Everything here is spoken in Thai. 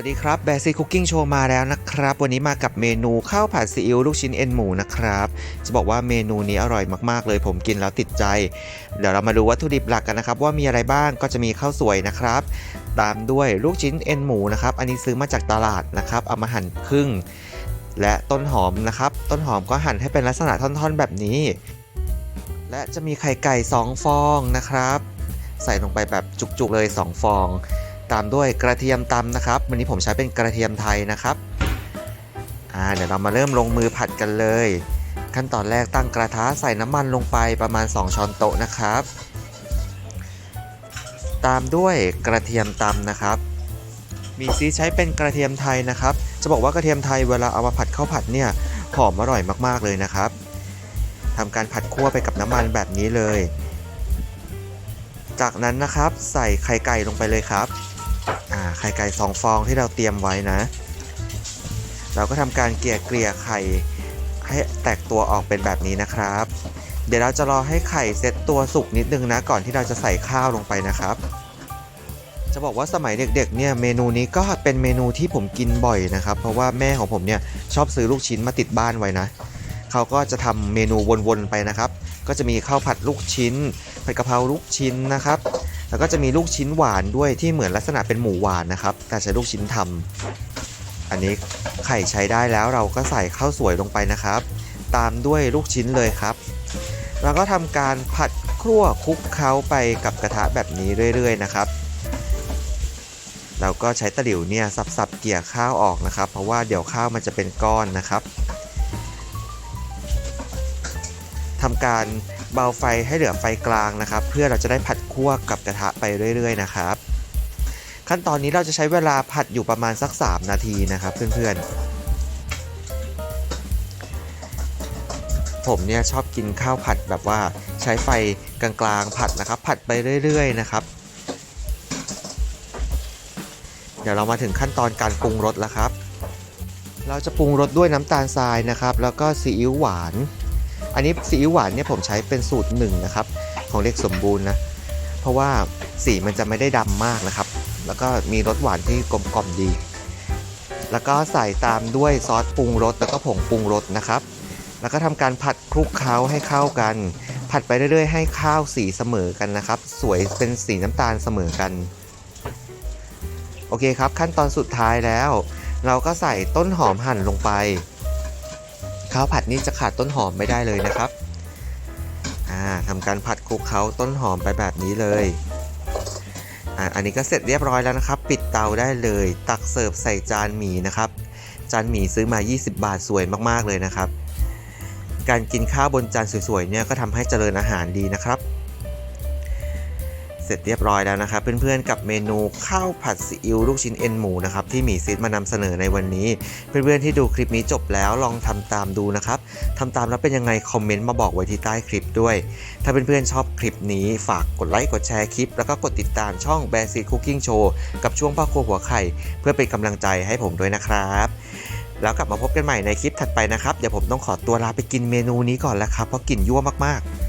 วัสดีครับแบซี่คุกกิ้งโชว์มาแล้วนะครับ วันนี้มากับเมนูข้าวผัดซีอิ๊วลูกชิ้นเอ็นหมูนะครับ จะบอกว่าเมนูนี้อร่อยมากๆ เลยผมกินแล้วติดใจ เดี๋ยวเรามาดูวัตถุดิบหลักกันนะครับ ว่ามีอะไรบ้างก็จะมีข้าวสวยนะครับ ตามด้วยลูกชิ้นเอ็นหมูนะครับ อันนี้ซื้อมาจากตลาดนะครับ เอามาหั่นครึ่ง และต้นหอมนะครับ ต้นหอมก็หั่นให้เป็นลักษณะท่อนๆ แบบนี้ และจะมีไข่ไก่ 2 ฟองนะครับ ใส่ลงไปแบบจุกๆเลย 2 ฟอง ตามด้วยกระเทียมตำนะครับ วันนี้ผมใช้เป็นกระเทียมไทยนะครับอ่าเดี๋ยวเรามาเริ่มลงมือผัดกันเลย ขั้นตอนแรกตั้งกระทะใส่น้ำมันลงไปประมาณ 2 ช้อนโต๊ะนะครับ ตามด้วยกระเทียมตำนะครับ มีซีใช้เป็นกระเทียมไทยนะครับ จะบอกว่ากระเทียมไทยเวลาเอามาผัดข้าวผัดเนี่ยหอมอร่อยมากๆเลยนะครับทำการผัดคั่วไปกับน้ำมันแบบนี้เลย จากนั้นนะครับใส่ไข่ไก่ลงไปเลยครับ ไข่ไก่สองฟองที่เราเตรียมไว้นะ เราก็ทำการเกลี่ยเกลี่ยไข่ให้แตกตัวออกเป็นแบบนี้นะครับ เดี๋ยวเราจะรอให้ไข่เซตตัวสุกนิดนึงนะก่อนที่เราจะใส่ข้าวลงไปนะครับ จะบอกว่าสมัยเด็กๆเนี่ยเมนูนี้ก็เป็นเมนูที่ผมกินบ่อยนะครับ เพราะว่าแม่ของผมเนี่ยชอบซื้อลูกชิ้นมาติดบ้านไว้นะเขาก็จะทำเมนูวนๆไปนะครับ ก็จะมีข้าวผัดลูกชิ้นผัดกะเพราลูกชิ้นนะครับ แล้วก็จะมีลูกชิ้นหวานด้วยที่เหมือนลักษณะเป็นหมูหวานนะครับ แต่ใช้ลูกชิ้นทำอันนี้ไข่ใช้ได้แล้วเราก็ใส่ข้าวสวยลงไปนะครับ ตามด้วยลูกชิ้นเลยครับ แล้วก็ทำการผัดครั่วคลุกเคล้าไปกับกระทะแบบนี้เรื่อย ๆ นะครับเราก็ใช้ตะหลิวเนี่ยสับๆเกี่ยข้าวออกนะครับ เพราะว่าเดี๋ยวข้าวมันจะเป็นก้อนนะครับทำการ เบาไฟให้เหลือไฟกลางนะครับ เพื่อเราจะได้ผัดคั่วกับกระทะไปเรื่อย ๆ นะครับ ขั้นตอนนี้เราจะใช้เวลาผัดอยู่ประมาณสัก 3 นาทีนะครับ เพื่อนๆ ผมเนี่ยชอบกินข้าวผัดแบบว่าใช้ไฟกลางๆผัดนะครับ ผัดไปเรื่อย ๆ นะครับ เดี๋ยวเรามาถึงขั้นตอนการปรุงรสแล้วครับ เราจะปรุงรสด้วยน้ำตาลทรายนะครับ แล้วก็ซีอิ๊วหวาน อันนี้ซีอิ๊วหวานเนี่ยผมใช้เป็นสูตรหนึ่งนะครับของเล็กสมบูรณ์นะเพราะว่าสีมันจะไม่ได้ดำมากนะครับ แล้วก็มีรสหวานที่กลมกล่อมดี แล้วก็ใส่ตามด้วยซอสปรุงรสแล้วก็ผงปรุงรสนะครับ แล้วก็ทำการผัดคลุกเคล้าให้เข้ากัน ผัดไปเรื่อยๆ ให้ข้าวสีเสมอกันนะครับ สวยเป็นสีน้ำตาลเสมอกันโอเคครับขั้นตอนสุดท้ายแล้ว เราก็ใส่ต้นหอมหั่นลงไปาวผัดนี้จะขาดต้นหอมไม่ได้เลยนะครับอ่าทำการผัดคลุกเคล้าต้นหอมไปแบบนี้เลยออันนี้ก็เสร็จเรียบร้อยแล้วนะครับ ปิดเตาได้เลย ตักเสิร์ฟใส่จานหมี่นะครับ จานหมี่ซื้อมา 20 บาทสวยมากๆเลยนะครับ การกินข้าวบนจานสวยๆเนี่ยก็ทำให้เจริญอาหารดีนะครับ เสร็จเรียบร้อยแล้วนะครับเพื่อนๆกับเมนูข้าวผัดซีอิ๊วลูกชิ้นเอ็นหมูนะครับที่หมีซีดมานำเสนอในวันนี้ เพื่อนๆที่ดูคลิปนี้จบแล้วลองทำตามดูนะครับทำตามแล้วเป็นยังไงคอมเมนต์มาบอกไว้ที่ใต้คลิปด้วย ถ้าเพื่อนๆชอบคลิปนี้ฝากกดไลค์กดแชร์คลิป แล้วก็กดติดตามช่อง b a s i c Cooking Show กับช่วงพ่อครัวหัวไข่เพื่อเป็นกำลังใจให้ผมด้วยนะครับแล้วกลับมาพบกันใหม่ในคลิปถัดไปนะครับ เดี๋ยวผมต้องขอตัวลาไปกินเมนูนี้ก่อนแล้วครับ เพราะกลิ่นยั่วมากๆ